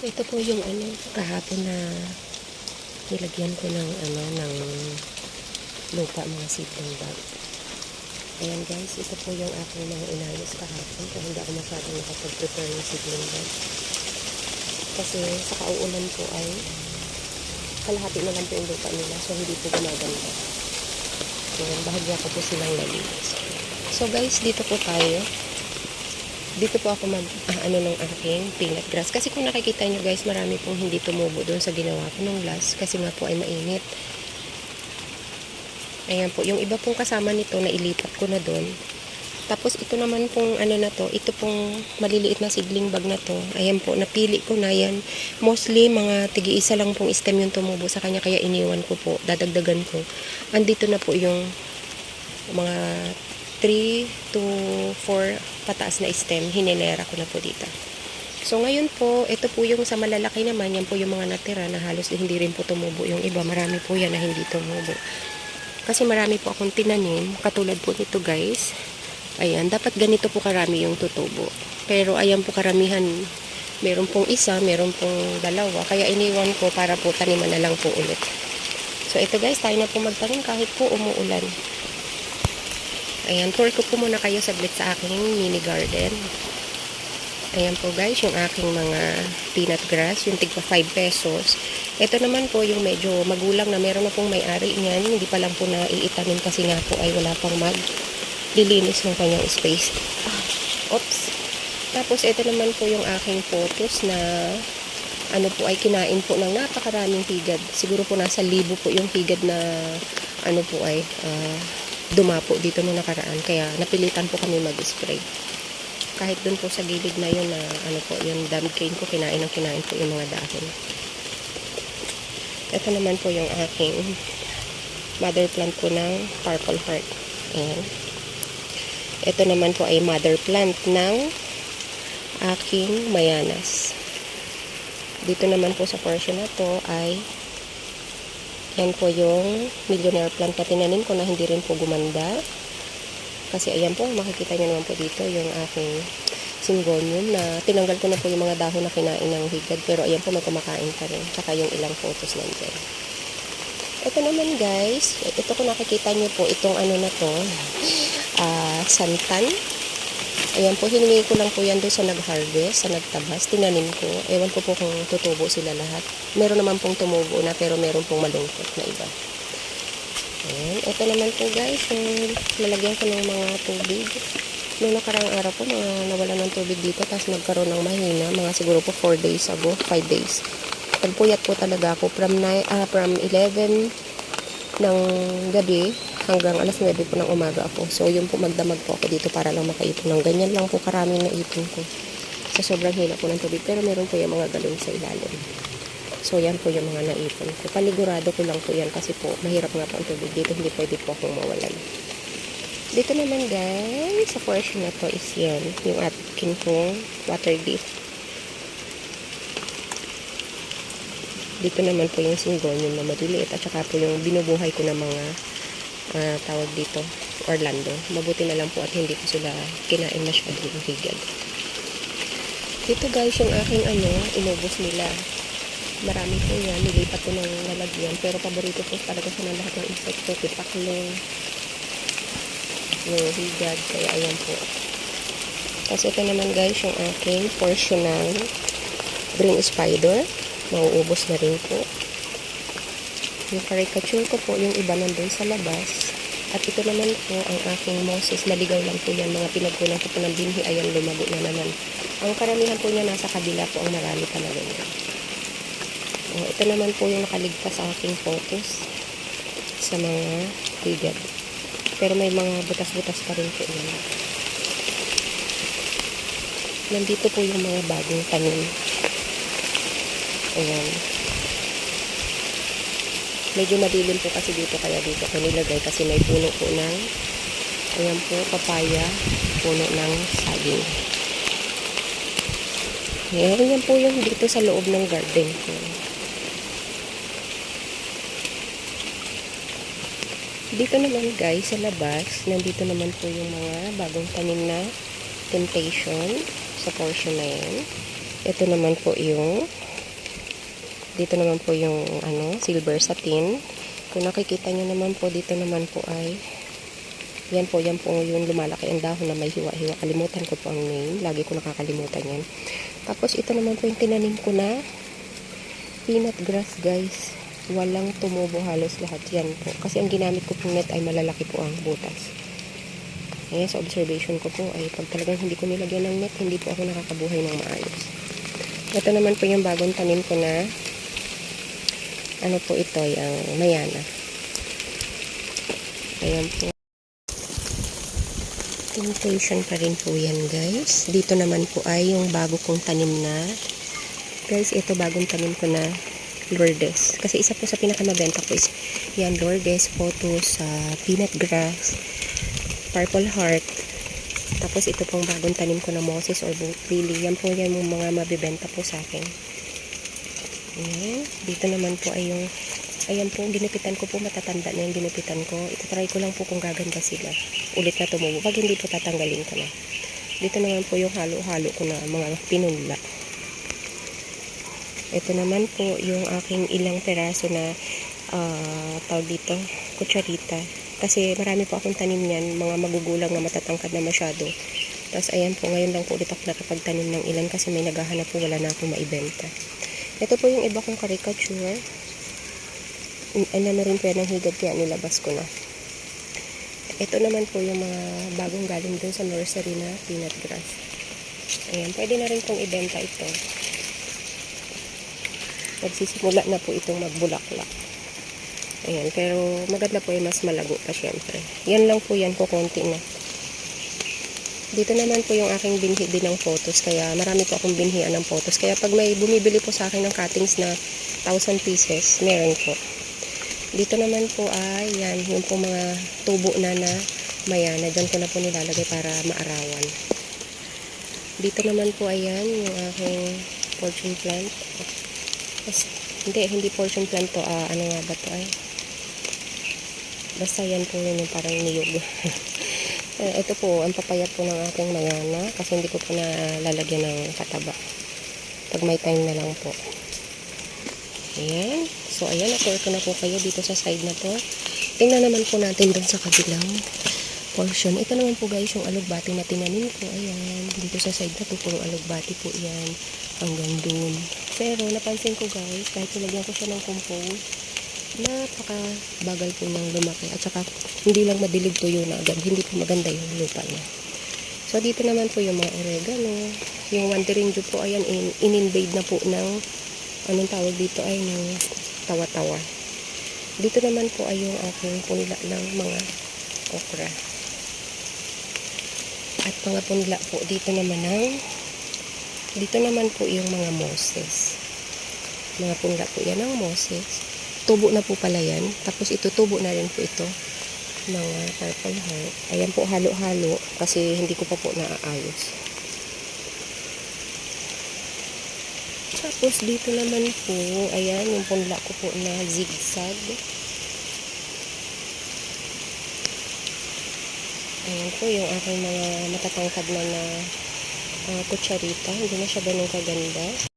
Ito po yung ano, kahapon na nilagyan ko ng ano, ng lupa mga seedling bag. Ayan guys, ito po yung aking mga inayos kahapon kaya hindi ako masyadong nakapag-prepare ng seedling bag. Kasi sa kauulan po ay kalahati na lang po yung lupa nila so hindi po gumaganda. So, bahagya ko po silang nalinis. So guys, dito po tayo dito po ako mag ah, ano ng aking peanut grass. Kasi kung nakikita nyo guys marami pong hindi tumubo doon sa ginawa ko ng glass kasi nga po ay mainit. Ayan po. Yung iba pong kasama nito na ilipat ko na doon. Tapos ito naman pong ano na to ito pong maliliit na seedling bag na to. Ayan po napili ko na yan. Mostly mga tigi-isa lang pong stem yung tumubo sa kanya kaya iniwan ko po dadagdagan ko. Andito na po yung mga 3 to 4 pataas na stem, hinilera ko na po dito. So ngayon po, ito po yung sa malalaki naman, yan po yung mga natira na halos hindi rin po tumubo. Yung iba, marami po yan na hindi tumubo. Kasi marami po akong tinanim, katulad po nito guys. Ayan, dapat ganito po karami yung tutubo. Pero ayan po karamihan, meron pong isa, meron pong dalawa. Kaya iniwan ko para po taniman na lang po ulit. So ito guys, tayo na po magtanim kahit po umuulan. Ayan, tour ko po muna kayo saglit sa aking mini garden. Ayan po guys, yung aking mga peanut grass, yung tigpa 5 pesos. Ito naman po yung medyo magulang na meron na pong may-ari niyan. Hindi pa lang po na iitanim kasi nga po ay wala pang mag dilinis ng kanyang space. Ah, oops. Tapos ito naman po yung aking photos na ano po ay kinain po ng napakaraming higad. Siguro po nasa libo po yung higad na ano po ay ah, dumapo dito nung nakaraan. Kaya napilitan po kami mag-spray. Kahit dun po sa gilid na yun na ano po, yung dam cane ko, kinain ng kinain po yung mga dahon. Ito naman po yung aking mother plant po ng purple heart. Ayan. Ito naman po ay mother plant ng aking mayanas. Dito naman po sa portion na to ay yan po yung millionaire plant na tinanim ko na hindi rin po gumanda. Kasi ayan po, makikita nyo naman po dito yung aking syngonium na tinanggal ko na po yung mga dahon na kinain ng higad. Pero ayan po, may kumakain pa rin. Tsaka yung ilang photos nandyan. Ito naman guys, ito ko nakikita nyo po itong ano na to, ah santan. Ayan po, hiningi ko lang po yan doon sa nag-harvest, sa nagtabas. Tinanim ko. Ewan ko po kung tutubo sila lahat. Meron naman pong tumubo na pero meron pong malungkot na iba. Ayan. Ito naman po guys, yung ko ng mga tubig. Noong nakarang araw po, mga nawala ng tubig dito. Tapos nagkaroon ng mahina. Mga siguro po 4 days ago, 5 days. Nagpuyat po talaga ako from, 9, ah, from 11 ng gabi hanggang alas 9 po ng umaga ako. So, yun po magdamag po ako dito para lang makaipon ng ganyan lang po karaming naipon ko. Sa sobrang hina po ng tubig. Pero meron po yung mga galon sa ilalim. So, yan po yung mga naipon ko. Panigurado ko lang po yan kasi po mahirap nga po ang tubig dito. Hindi pwede po akong mawalan. Dito naman guys, sa portion na to is yan. Yung akin pong water leaf. Dito naman po yung syngonium na maliliit at saka po yung binubuhay ko na mga ah, tawag dito, Orlando. Mabuti na lang po at hindi ko sila kinain masyadong higad. Dito guys, yung aking ano, inubos nila. Marami po yan, nilipat ko ng lalagyan. Pero paborito po talaga sa lahat ng insekto, tipaklong, yung higad, kaya ayan po. Tapos ito naman guys, yung aking portion ng green spider. Mauubos na rin po. Yung caricature ko po, yung iba nandun sa labas. At ito naman po, ang aking Moses. Maligaw lang po yan. Mga pinagkunan ko po ng binhi. Ayan, lumago na naman. Ang karamihan po niya nasa kabila po. Ang marami talaga niya. Oh, ito naman po yung nakaligtas sa aking photos sa mga higad. Pero may mga butas-butas pa rin po yan. Nandito po yung mga bagong tanim. Ayan. Medyo madilim po kasi dito kaya dito ko nilagay kasi may puno po ng ayan po, papaya, puno ng saging. Ayan, yan po yung dito sa loob ng garden ko. Dito naman guys, sa labas, nandito naman po yung mga bagong tanim na temptation sa portion na yan. Ito naman po yung dito naman po yung ano, silver satin. Kung nakikita nyo naman po, dito naman po ay yan po, yan po yung lumalaki ang dahon na may hiwa-hiwa. Kalimutan ko po ang name. Lagi ko nakakalimutan yan. Tapos ito naman po yung tinanim ko na peanut grass guys. Walang tumubo halos lahat yan po. Kasi ang ginamit ko pong net ay malalaki po ang butas. Ayan, sa observation ko po ay pag talagang hindi ko nilagyan ng net, hindi po ako nakakabuhay ng maayos. Ito naman po yung bagong tanim ko na ano po ito, yung mayana. Ayan po. Temptation pa rin po yan guys. Dito naman po ay yung bago kong tanim na guys, ito bagong tanim ko na Lourdes. Kasi isa po sa pinakamabenta ko is yan Lourdes, photos sa peanut grass, purple heart. Tapos ito pong bagong tanim ko na Moses or Lily. Yan po yan yung mga mabibenta po sa akin. Ayan. Dito naman po ay yung ayan po, ginupitan ko po, matatanda na yung ginupitan ko. Itatry ko lang po kung gaganda sila. Ulit na tumubo. Pag hindi po tatanggalin ko na. Dito naman po yung halo-halo ko na mga pinunla. Ito naman po yung aking ilang peraso na ah, tawag dito, kutsarita. Kasi marami po akong tanim niyan, mga magugulang na matatangkad na masyado. Tapos ayan po, ngayon lang po ulit ako nakapagtanim ng ilan kasi may naghahanap po, wala na akong maibenta. Ito po yung iba kong caricature. Ano na rin po yan ang higad kaya nilabas ko na. Ito naman po yung mga bagong galing dun sa nursery na peanut grass. Ayan, pwede na rin pong ibenta ito. Nagsisimula na po itong magbulaklak. Ayan, pero maganda po yung mas malago pa syempre. Yan lang po yan, kukunti na. Dito naman po yung aking binhi din ng photos. Kaya marami po akong binhian ng photos. Kaya pag may bumibili po sa akin ng cuttings na 1,000 pieces, meron po. Dito naman po ay yan, yung po mga tubo na na mayana. Diyan ko na po nilalagay para maarawan. Dito naman po ayan, yung aking fortune plant. As, hindi, hindi fortune plant to. ah, ano nga ba to ay? Basta yan po yun yung parang niyog. Eh, ito po, ang papayat po ng aking mayana kasi hindi ko po nalalagyan ng kataba. Pag may time na lang po. Ayan. So, ayan, na-share ko na po kayo dito sa side na to. Tingnan naman po natin dun sa kabilang portion. Ito naman po guys, yung alugbati na tinanim ko. Ayan, dito sa side na to, puro alugbati po yan. Hanggang dun. Pero, napansin ko guys, kahit nilagyan ko siya ng compost, napaka bagal po niyang lumaki at saka hindi lang madilig tuyo na agad hindi po maganda yung lupa niya. So dito naman po yung mga oregano. Yung wandering dew po ayan in, in-invade na po ng anong tawag dito ay ng tawa-tawa. Dito naman po ay yung aking punla ng mga okra. At mga punla po dito naman ng dito naman po yung mga moses. Mga punla po yan ng moses tubo na po pala yan. Tapos ito, tubo na rin po ito uh, purple heart. Ayan po, halo-halo kasi hindi ko pa po naaayos. Tapos dito naman po, ayan, yung punla ko po na zigzag. Ayan po, yung aking mga matatangkad na na uh, kutsarita. Hindi na siya ganun kaganda.